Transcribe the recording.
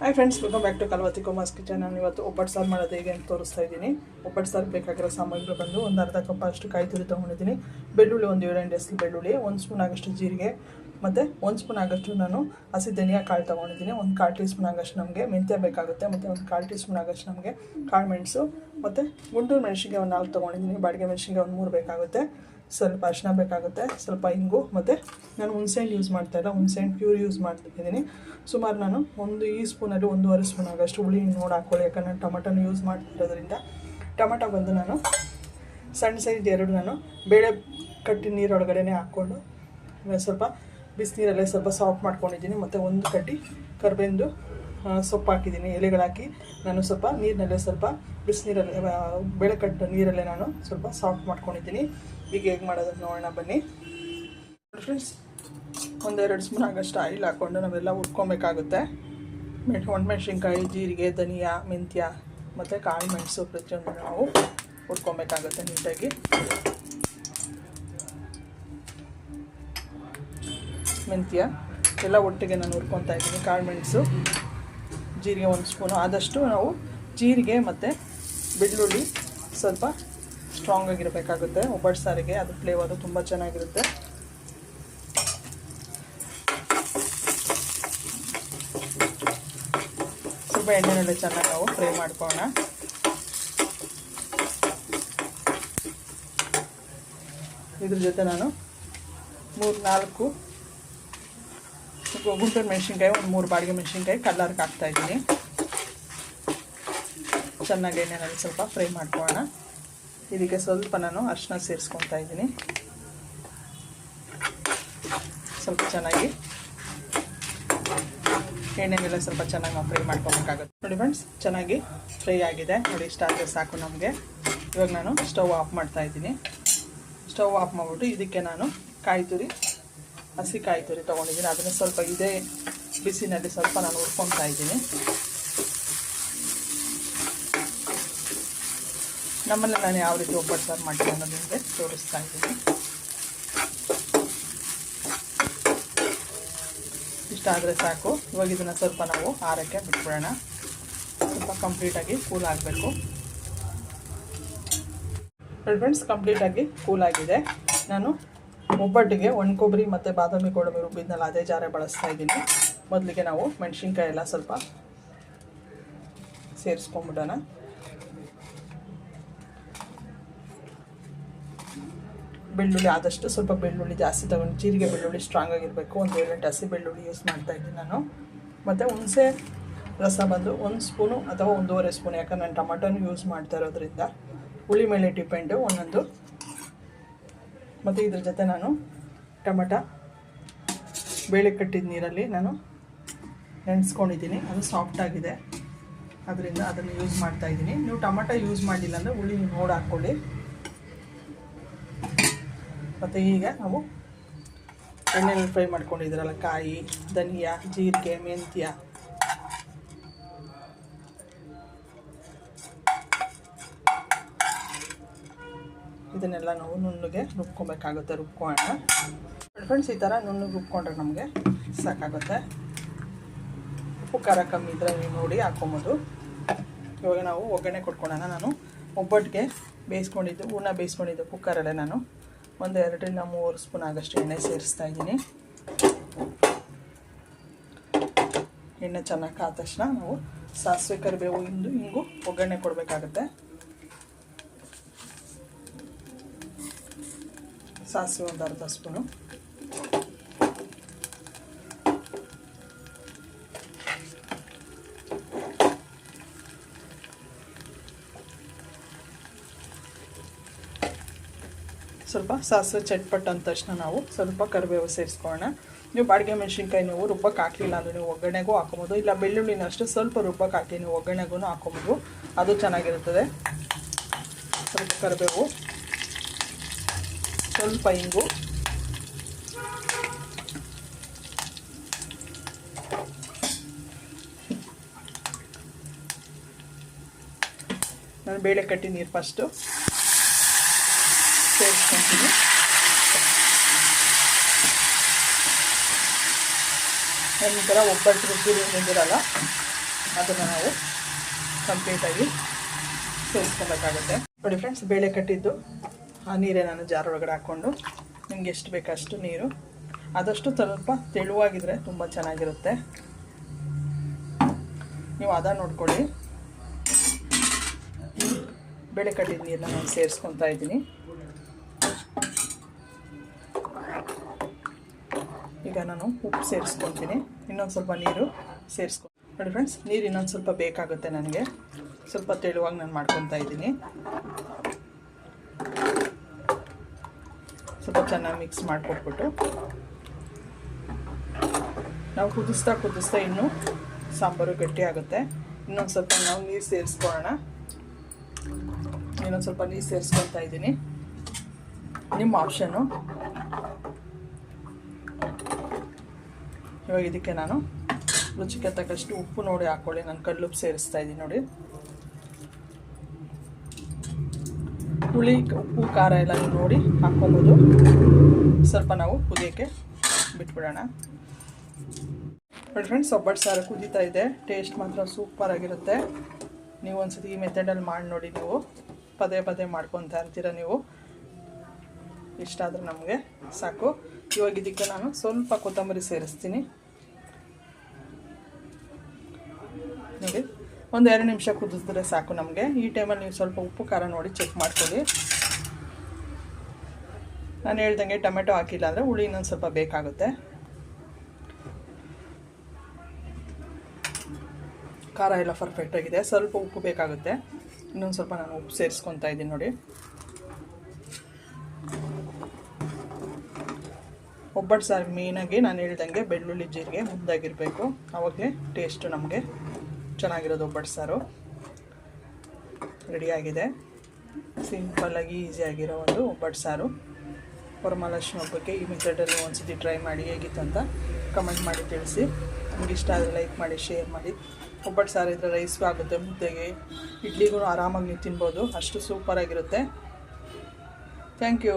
Hi friends welcome back to Kalvathi Kumar's kitchen ನಾನು ಇವತ್ತು ಒಬ್ಬಟ್ಟು ಸಾರು ಮಾಡೋದು ಹೇಗೆ ಅಂತ ತೋರಿಸ್ತಾ ಇದ್ದೀನಿ. ಒಬ್ಬಟ್ಟು ಸಾರು ಬೇಕಾಗಿರೋ ಸಾಮಗ್ರಿ ಬಂದು ಒಂದು ಅರ್ಧ ಕಪ್ ಅಷ್ಟು ಕಾಯಿ ತುರಿ ತೊಗೊಂಡಿದ್ದೀನಿ. ಬೆಳ್ಳುಳ್ಳಿ ಒಂದು ಏಳೆಂಟು ಎಸ್ಲು ಬೆಳ್ಳುಳ್ಳಿ, ಒಂದು ಸ್ಪೂನ್ ಆಗಷ್ಟು ಜೀರಿಗೆ, ಮತ್ತು ಒಂದು ಸ್ಪೂನ್ ಆಗಷ್ಟು ನಾನು ಹಸಿ ಧನಿಯಾ ಕಾಳು ತೊಗೊಂಡಿದ್ದೀನಿ. ಒಂದು ಕಾಲು ಟೀ ಸ್ಪೂನ್ ಆಗಷ್ಟು ನಮಗೆ ಮೆಂತ್ಯ ಬೇಕಾಗುತ್ತೆ, ಮತ್ತು ಒಂದು ಕಾಲು ಟೀ ಸ್ಪೂನ್ ಆಗಷ್ಟು ನಮಗೆ ಕಾಳು ಮೆಣಸು, ಮತ್ತು ಗುಂಡೂರು ಮೆಣಸಿಗೆ ಒಂದು ನಾಲ್ಕು ತೊಗೊಂಡಿದ್ದೀನಿ. ಬಾಡಿಗೆ ಮೆಣಸಿಗೆ ಒಂದು ಮೂರು ಬೇಕಾಗುತ್ತೆ. ಸ್ವಲ್ಪ ಅರ್ಶಿನ ಬೇಕಾಗುತ್ತೆ, ಸ್ವಲ್ಪ ಇಂಗು ಮತ್ತು ನಾನು ಹುಣ್ಸೆಹಣ್ಣು ಯೂಸ್ ಮಾಡ್ತಾ ಇಲ್ಲ, ಹುಣಸೆಹಣ್ಣು ಪ್ಯೂರ್ ಯೂಸ್ ಮಾಡ್ತಿದ್ದೀನಿ. ಸುಮಾರು ನಾನು ಒಂದು ಈ ಸ್ಪೂನಲ್ಲಿ ಒಂದೂವರೆ ಸ್ಪೂನ್ ಆಗೋಷ್ಟು ಹುಳಿ ನೋಡಿ ಹಾಕ್ಕೊಳ್ಳಿ ಯಾಕಂದ್ರೆ ನಾನು ಟೊಮಟೊನ ಯೂಸ್ ಮಾಡ್ತಿರೋದ್ರಿಂದ. ಟೊಮಟೊ ಬಂದು ನಾನು ಸಣ್ಣ ಸೈಜ್ ಎರಡು ನಾನು ಬೇಳೆ ಕಟ್ಟಿ ನೀರೊಳಗಡೆನೆ ಹಾಕ್ಕೊಂಡು, ಸ್ವಲ್ಪ ಬಿಸಿನೀರಲ್ಲೇ ಸ್ವಲ್ಪ ಸಾಫ್ಟ್ ಮಾಡ್ಕೊಂಡಿದ್ದೀನಿ, ಮತ್ತು ಒಂದು ಕಡ್ಡಿ ಕರ್ಬೇಂದು ಸೊಪ್ಪು ಹಾಕಿದ್ದೀನಿ ಎಲೆಗಳು ಹಾಕಿ ನಾನು ಸ್ವಲ್ಪ ನೀರಿನಲ್ಲೇ ಸ್ವಲ್ಪ ಬಿಸಿನೀರಲ್ಲಿ ಬೇಳೆ ಕಟ್ಟು ನೀರಲ್ಲೇ ನಾನು ಸ್ವಲ್ಪ ಸಾಫ್ಟ್ ಮಾಡ್ಕೊಂಡಿದ್ದೀನಿ. ಈಗ ಹೇಗೆ ಮಾಡೋದು ನೋಡೋಣ, ಬನ್ನಿ. ಫ್ರೆಂಡ್ಸ್ ಒಂದೆರಡು ಸ್ಪೂನ್ ಆಗಷ್ಟು ಆಯಿಲ್ ಹಾಕ್ಕೊಂಡು ನಾವೆಲ್ಲ ಉಟ್ಕೊಬೇಕಾಗುತ್ತೆ ಮೆಣ್, ಒಣಮೆಣ್ಸಿನ್ಕಾಯಿ, ಜೀರಿಗೆ, ಧನಿಯಾ, ಮೆಂತ್ಯ, ಮತ್ತು ಕಾಳು ಮೆಣಸು ಪ್ರತಿಯೊಂದು ನಾವು ಉಟ್ಕೊಬೇಕಾಗುತ್ತೆ ನೀಟಾಗಿ. ಮೆಂತ್ಯ ಎಲ್ಲ ಒಟ್ಟಿಗೆ ನಾನು ಹುರ್ಕೊತಾ ಇದ್ದೀನಿ, ಕಾಳು ಮೆಣಸು. ಜೀರಿಗೆ ಒಂದು ಸ್ಪೂನು. ಆದಷ್ಟು ನಾವು ಜೀರಿಗೆ ಮತ್ತು ಬೆಳ್ಳುಳ್ಳಿ ಸ್ವಲ್ಪ ಸ್ಟ್ರಾಂಗ್ ಆಗಿರಬೇಕಾಗುತ್ತೆ. ಒಬ್ಬಟ್ಟು ಸಾರಿಗೆ, ಅದು ಫ್ಲೇವರು ತುಂಬ ಚೆನ್ನಾಗಿರುತ್ತೆ. ಸ್ವಲ್ಪ ಎಣ್ಣೆನಲ್ಲಿ ಚೆನ್ನಾಗಿ ನಾವು ಫ್ರೈ ಮಾಡ್ಕೋಣ ಇದ್ರ ಜೊತೆ ನಾನು ಮೂರು ನಾಲ್ಕು ಗುಂಟೂರು ಮೆಣಸಿನ್ಕಾಯಿ, ಒಂದು ಮೂರು ಬಾಡಿಗೆ ಮೆಣಸಿನ್ಕಾಯಿ ಕಲ್ಲರ್ಗೆ ಹಾಕ್ತಾಯಿದ್ದೀನಿ ಚೆನ್ನಾಗಿ ಎಣ್ಣೆನಲ್ಲಿ ಸ್ವಲ್ಪ ಫ್ರೈ ಮಾಡ್ಕೊಳ್ಳೋಣ. ಇದಕ್ಕೆ ಸ್ವಲ್ಪ ನಾನು ಅರಿಶಿನ ಸೇರಿಸ್ಕೊತಾ ಇದ್ದೀನಿ. ಸ್ವಲ್ಪ ಚೆನ್ನಾಗಿ ಎಣ್ಣೆಗೆಲ್ಲ ಸ್ವಲ್ಪ ಚೆನ್ನಾಗಿ ನಾವು ಫ್ರೈ ಮಾಡ್ಕೊಬೇಕಾಗುತ್ತೆ ನೋಡಿ ಫ್ರೆಂಡ್ಸ್ ಚೆನ್ನಾಗಿ ಫ್ರೈ ಆಗಿದೆ. ನೋಡಿ, ಇಷ್ಟ ಆದರೆ ಸಾಕು ನಮಗೆ. ಇವಾಗ ನಾನು ಸ್ಟವ್ ಆಫ್ ಮಾಡ್ತಾ ಇದ್ದೀನಿ. ಸ್ಟವ್ ಆಫ್ ಮಾಡಿಬಿಟ್ಟು ಇದಕ್ಕೆ ನಾನು ಕಾಯಿ ತುರಿ ಹಸಿ ಕಾಯಿ ತುರಿ ತೊಗೊಂಡಿದ್ದೀನಿ. ಅದನ್ನು ಸ್ವಲ್ಪ ಇದೇ ಬಿಸಿನಲ್ಲಿ ಸ್ವಲ್ಪ ನಾನು ಹುರ್ಕೊತಾ ಇದ್ದೀನಿ. ನಮ್ಮಲ್ಲಿ ನಾನು ಯಾವ ರೀತಿ ಒಬ್ಬಟ್ಟು ಸಾರು ಮಾಡ್ತೀನಿ ಅನ್ನೋದು ನಿಮಗೆ ತೋರಿಸ್ತಾ ಇದ್ದೀನಿ. ಇಷ್ಟ ಆದರೆ ಸಾಕು. ಇವಾಗ ಇದನ್ನು ಸ್ವಲ್ಪ ನಾವು ಆರಕ್ಕೆ ಬಿಟ್ಬಿಡೋಣ. ಸ್ವಲ್ಪ ಕಂಪ್ಲೀಟಾಗಿ ಕೂಲ್ ಆಗಬೇಕು. ಫ್ರೆಂಡ್ಸ್ ಕಂಪ್ಲೀಟಾಗಿ ಕೂಲ್ ಆಗಿದೆ. ನಾನು ಒಬ್ಬಟ್ಟಿಗೆ ಒಣ ಕೊಬ್ಬರಿ ಮತ್ತು ಬಾದಾಮಿ ಗೋಡಂಬಿ ರುಬ್ಬಿದ್ನಲ್ಲ ಅದೇ ಜಾರೆ ಬಳಸ್ತಾ ಇದ್ದೀನಿ. ಮೊದಲಿಗೆ ನಾವು ಮೆಣಸಿನ್ಕಾಯಿ ಎಲ್ಲ ಸ್ವಲ್ಪ ಸೇರಿಸ್ಕೊಂಬಿಡೋಣ. ಬೆಳ್ಳುಳ್ಳಿ ಆದಷ್ಟು ಸ್ವಲ್ಪ ಬೆಳ್ಳುಳ್ಳಿ ಜಾಸ್ತಿ ತಗೊಂಡು ಜೀರಿಗೆ ಬೆಳ್ಳುಳ್ಳಿ ಸ್ಟ್ರಾಂಗ್ ಆಗಿರಬೇಕು. ಒಂದು ಏಳೆಂಟು ಹಸಿ ಬೆಳ್ಳುಳ್ಳಿ ಯೂಸ್ ಮಾಡ್ತಾ ಇದ್ದೀನಿ ನಾನು. ಮತ್ತು ಹುಣಸೆ ರಸ ಬಂದು ಒಂದು ಸ್ಪೂನು ಅಥವಾ ಒಂದೂವರೆ ಸ್ಪೂನ್ ಯಾಕಂದ್ರೆ ನಾನು ಟೊಮಟೊನು ಯೂಸ್ ಮಾಡ್ತಾ ಇರೋದ್ರಿಂದ ಹುಳಿ ಮೇಲೆ ಡಿಪೆಂಡು ಒಂದೊಂದು ಮತ್ತು ಇದ್ರ ಜೊತೆ ನಾನು ಟೊಮಟ, ಬೇಳೆ ಕಟ್ಟಿದ ನೀರಲ್ಲಿ ನಾನು ನೆನೆಸ್ಕೊಂಡಿದ್ದೀನಿ. ಅದು ಸಾಫ್ಟ್ ಆಗಿದೆ. ಅದರಿಂದ ಅದನ್ನು ಯೂಸ್ ಮಾಡ್ತಾ ಇದ್ದೀನಿ. ನೀವು ಟೊಮಟ ಯೂಸ್ ಮಾಡಿಲ್ಲ ಅಂದರೆ ಹುಳಿ ನೋಡಿ ಹಾಕ್ಕೊಳ್ಳಿ. ಮತ್ತು ಈಗ ನಾವು ಎಣ್ಣೆಯಲ್ಲಿ ಫ್ರೈ ಮಾಡ್ಕೊಂಡಿದ್ದೀರಲ್ಲ, ಕಾಯಿ, ಧನಿಯಾ, ಜೀರಿಗೆ, ಮೆಂತ್ಯ. ಇದನ್ನೆಲ್ಲ ನಾವು ನುಣ್ಣಗೆ ರುಬ್ಕೊಬೇಕಾಗುತ್ತೆ ರುಬ್ಕೊಳ್ಳೋಣ ಫ್ರೆಂಡ್ಸ್ ಈ ಥರ ನುಣ್ಣಗೆ ರುಬ್ಕೊಂಡ್ರೆ ನಮಗೆ ಸಾಕಾಗುತ್ತೆ. ಉಪ್ಪು, ಖಾರ ಕಮ್ಮಿ ಇದ್ದರೆ ನೀವು ನೋಡಿ ಹಾಕೊಬೋದು ಇವಾಗ ನಾವು ಒಗ್ಗರಣೆ ಕೊಟ್ಕೊಳ್ಳೋಣ. ನಾನು ಒಬ್ಬಟ್ಟಿಗೆ ಬೇಯಿಸ್ಕೊಂಡಿದ್ದು, ಹೂರ್ಣ ಬೇಯಿಸ್ಕೊಂಡಿದ್ದು ಕುಕ್ಕರಲ್ಲೇ ನಾನು ಒಂದು ಎರಡರಿಂದ ಮೂರು ಸ್ಪೂನ್ ಆಗಷ್ಟು ಎಣ್ಣೆ ಸೇರಿಸ್ತಾ ಇದ್ದೀನಿ. ಎಣ್ಣೆ ಚೆನ್ನಾಗಿ ಕಾದ ತಕ್ಷಣ ನಾವು ಸಾಸಿವೆ, ಕರಿಬೇವು, ಇಂದು ಹಿಂಗು ಒಗ್ಗರಣೆ ಕೊಡಬೇಕಾಗತ್ತೆ. ಸಾಸಿವೆ ಒಂದು ಅರ್ಧ ಸ್ಪೂನು. ಸ್ವಲ್ಪ ಸಾಸಿವೆ ಚಟ್ಪಟ್ ಅಂದ ತಕ್ಷಣ ನಾವು ಸ್ವಲ್ಪ ಕರಿಬೇವು ಸೇರಿಸ್ಕೊಳ್ಳೋಣ. ನೀವು ಬಾಡಿಗೆ ಮೆಣಸಿನ್ಕಾಯಿ ನೀವು ರುಬ್ಬಕ್ಕೆ ಹಾಕಲಿಲ್ಲ ಅಂದರೆ ನೀವು ಒಗ್ಗರಣೆಗೂ ಹಾಕೊಬೋದು. ಇಲ್ಲ ಬೆಳ್ಳುಳ್ಳಿನ ಅಷ್ಟೇ ಸ್ವಲ್ಪ ರುಬ್ಬಕ್ಕೆ ಹಾಕಿ ನೀವು ಒಗ್ಗರಣೆಗೂ ಹಾಕೊಬೋದು. ಅದು ಚೆನ್ನಾಗಿರುತ್ತದೆ. ಸ್ವಲ್ಪ ಕರಿಬೇವು. ಸ್ವಲ್ಪ ಇಂಗು. ನಾನು ಬೇಳೆ ಕಟ್ಟಿ ನೀರು ಫಸ್ಟು ಸೇರಿಸ್ಕೊತೀನಿ. ನಂತರ ಒಬ್ಬಟ್ಟು ರುಬ್ಬಿ ಬಂದಿರಲ್ಲ ಅದನ್ನು ನಾವು ಕಂಪ್ಲೀಟಾಗಿ ಸೇರಿಸ್ಕೊಬೇಕಾಗುತ್ತೆ ನೋಡಿ ಫ್ರೆಂಡ್ಸ್ ಬೇಳೆ ಕಟ್ಟಿದ್ದು ಆ ನೀರೇ ನಾನು ಜಾರ್ ಒಳಗಡೆ ಹಾಕ್ಕೊಂಡು ನಿಮ್ಗೆ ಎಷ್ಟು ಬೇಕಷ್ಟು ನೀರು. ಆದಷ್ಟು ಸ್ವಲ್ಪ ತೆಳುವಾಗಿದ್ರೆ ತುಂಬ ಚೆನ್ನಾಗಿರುತ್ತೆ. ನೀವು ಅದ ನೋಡ್ಕೊಳ್ಳಿ. ಬೆಳೆ ಕಟ್ಟಿದ ನೀರನ್ನ ನಾನು ಸೇರಿಸ್ಕೊತಾ ಇದ್ದೀನಿ. ಈಗ ನಾನು ಉಪ್ಪು ಸೇರಿಸ್ಕೊತೀನಿ. ಇನ್ನೊಂದು ಸ್ವಲ್ಪ ನೀರು ಸೇರಿಸ್ಕೊ ನೋಡಿ ಫ್ರೆಂಡ್ಸ್ ನೀರು ಇನ್ನೊಂದು ಸ್ವಲ್ಪ ಬೇಕಾಗುತ್ತೆ ನನಗೆ. ಸ್ವಲ್ಪ ತೆಳುವಾಗಿ ನಾನು ಮಾಡ್ಕೊತಾ ಇದ್ದೀನಿ. ಸ್ವಲ್ಪ ಚೆನ್ನಾಗಿ ಮಿಕ್ಸ್ ಮಾಡಿಕೊಟ್ಬಿಟ್ಟು ನಾವು ಕುದಿಸ್ತಾ ಕುದಿಸ್ತಾ ಇನ್ನೂ ಸಾಂಬಾರು ಗಟ್ಟಿ ಆಗುತ್ತೆ. ಇನ್ನೊಂದು ಸ್ವಲ್ಪ ನಾವು ನೀರು ಸೇರಿಸ್ಕೊಳ್ಳೋಣ. ಇನ್ನೊಂದು ಸ್ವಲ್ಪ ನೀರು ಸೇರಿಸ್ಕೊಳ್ತಾ ಇದ್ದೀನಿ. ನಿಮ್ಮ ಆಪ್ಷನು ಇವಾಗ ಇದಕ್ಕೆ ನಾನು ರುಚಿಗೆ ತಕ್ಕಷ್ಟು ಉಪ್ಪು ನೋಡಿ ಹಾಕ್ಕೊಳ್ಳಿ ನಾನು ಕಲ್ಲುಪ್ಪು ಸೇರಿಸ್ತಾ ಇದ್ದೀನಿ ನೋಡಿ. ಹುಳಿ, ಉಪ್ಪು, ಖಾರ ಎಲ್ಲ ನೋಡಿ ಹಾಕ್ಕೊಬೋದು. ಸ್ವಲ್ಪ ನಾವು ಕುದಿಯೋಕ್ಕೆ ಬಿಟ್ಬಿಡೋಣ. ನೋಡಿ ಫ್ರೆಂಡ್ಸ್ ಒಬ್ಬಟ್ಟು ಸಾರು ಕುದೀತಾ ಇದೆ. ಟೇಸ್ಟ್ ಮಾತ್ರ ಸೂಪರ್ ಆಗಿರುತ್ತೆ. ನೀವು ಒಂದ್ಸತಿ ಈ ಮೆಥಡಲ್ಲಿ ಮಾಡಿ ನೋಡಿ ನೀವು. ಪದೇ ಪದೇ ಮಾಡ್ಕೊತಾ ಇರ್ತೀರ ನೀವು. ಇಷ್ಟ ಆದರೆ ನಮಗೆ ಸಾಕು. ಇವಾಗ ಇದಕ್ಕೆ ನಾನು ಸ್ವಲ್ಪ ಕೊತ್ತಂಬರಿ ಸೇರಿಸ್ತೀನಿ. ನೋಡಿ. ಒಂದು ಎರಡು ನಿಮಿಷ ಕುದಿಸಿದ್ರೆ ಸಾಕು ನಮಗೆ. ಈ ಟೈಮಲ್ಲಿ ನೀವು ಸ್ವಲ್ಪ ಉಪ್ಪು, ಖಾರ ನೋಡಿ ಚೆಕ್ ಮಾಡ್ಕೊಳ್ಳಿ. ನಾನು ಹೇಳ್ದಂಗೆ ಟೊಮೆಟೊ ಹಾಕಿಲ್ಲ ಅಂದರೆ ಹುಳಿ ಇನ್ನೊಂದು ಸ್ವಲ್ಪ ಬೇಕಾಗುತ್ತೆ. ಖಾರ ಎಲ್ಲ ಪರ್ಫೆಕ್ಟಾಗಿದೆ ಸ್ವಲ್ಪ ಉಪ್ಪು ಬೇಕಾಗುತ್ತೆ. ಇನ್ನೊಂದು ಸ್ವಲ್ಪ ನಾನು ಉಪ್ಪು ಸೇರಿಸ್ಕೊತಾ ಇದ್ದೀನಿ ನೋಡಿ. ಒಬ್ಬಟ್ಟು ಸಾರು ಮೇನಾಗಿ ನಾನು ಹೇಳ್ದಂಗೆ ಬೆಳ್ಳುಳ್ಳಿ ಜೀರಿಗೆ ಮುದ್ದಾಗಿರಬೇಕು. ಅವಾಗೆ ಟೇಸ್ಟು ನಮಗೆ. ಚೆನ್ನಾಗಿರೋದು ಒಬ್ಬಟ್ಟು ಸಾರು. ರೆಡಿಯಾಗಿದೆ ಸಿಂಪಲ್ಲಾಗಿ ಈಸಿಯಾಗಿರೋ ಒಂದು ಒಬ್ಬಟ್ಟು ಸಾರು. ವರಮಹಾಲಕ್ಷ್ಮಿ ಹಬ್ಬಕ್ಕೆ ಈ ಮೆಥಡಲ್ಲಿ ಒಂದ್ಸತಿ ಟ್ರೈ ಮಾಡಿ ಹೇಗಿತ್ತು ಅಂತ ಕಮೆಂಟ್ ಮಾಡಿ ತಿಳಿಸಿ. ನಿಮ್ಗೆ ಇಷ್ಟ ಆದರೆ ಲೈಕ್ ಮಾಡಿ ಶೇರ್ ಮಾಡಿ. ಒಬ್ಬಟ್ಟು ಸಾರು ಇದ್ದರೆ ರೈಸ್ಗೂ ಆಗುತ್ತೆ, ಮುದ್ದೆಗೆ, ಇಡ್ಲಿಗೂ ಆರಾಮಾಗಿ ನೀವು ತಿನ್ಬೋದು. ಅಷ್ಟು ಸೂಪರಾಗಿರುತ್ತೆ ಥ್ಯಾಂಕ್ ಯು